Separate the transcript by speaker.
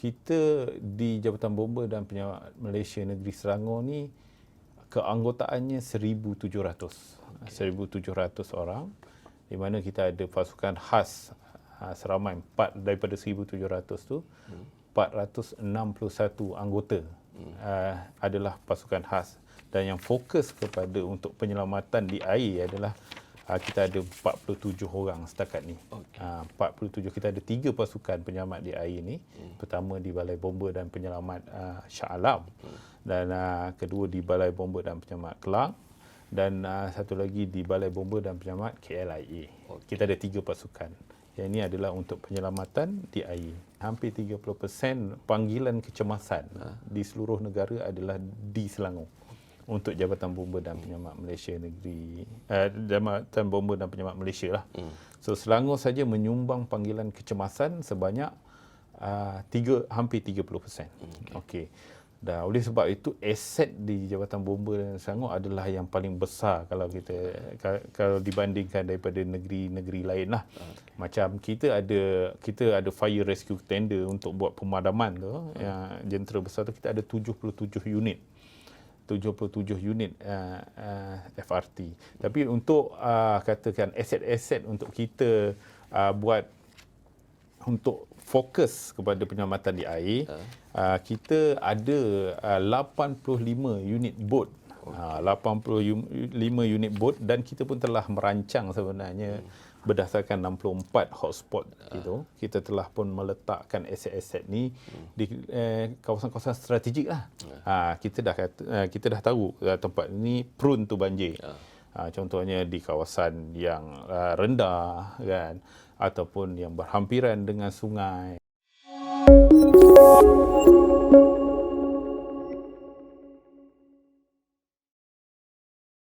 Speaker 1: kita di Jabatan Bomba dan Penyelamat Malaysia Negeri Selangor ni keanggotaannya 1,700. Okay. 1,700 orang di mana kita ada pasukan khas uh, seramai 4 daripada 1,700 tu hmm. 461 anggota hmm. uh, adalah pasukan khas dan yang fokus kepada untuk penyelamatan di air adalah kita ada 47 orang setakat ni. Okay. Uh, 47 kita ada tiga pasukan penyelamat di air ni. Hmm. Pertama di Balai Bomba dan Penyelamat uh, Shah Alam hmm. dan uh, kedua di Balai Bomba dan Penyelamat Kelang dan uh, satu lagi di Balai Bomba dan Penyelamat KLIA. Okay. Kita ada tiga pasukan. Yang ini adalah untuk penyelamatan di air. Hampir 30% panggilan kecemasan ha. di seluruh negara adalah di Selangor untuk Jabatan Bomba dan Penyelamat Malaysia Negeri uh, Jabatan Bomba dan Penyelamat Malaysia lah. Hmm. So Selangor saja menyumbang panggilan kecemasan sebanyak uh, tiga, hampir 30%. Hmm, okay. okay. Dan oleh sebab itu aset di Jabatan Bomba dan Selangor adalah yang paling besar kalau kita kalau dibandingkan daripada negeri-negeri lain lah. Hmm. Macam kita ada kita ada fire rescue tender untuk buat pemadaman tu hmm. yang jentera besar tu kita ada 77 unit. 77 unit uh, uh, FRT. Tapi untuk uh, katakan aset-aset untuk kita uh, buat untuk fokus kepada penyelamatan di air, uh. Uh, kita ada uh, 85 unit boat. Okay. Uh, 85 unit boat dan kita pun telah merancang sebenarnya hmm berdasarkan 64 hotspot uh. itu kita telah pun meletakkan aset-aset ni hmm. di eh, kawasan-kawasan strategik lah. Uh. Ha, kita dah kata, uh, kita dah tahu uh, tempat ini prone to banjir. Uh. Ha, contohnya di kawasan yang uh, rendah kan ataupun yang berhampiran dengan sungai.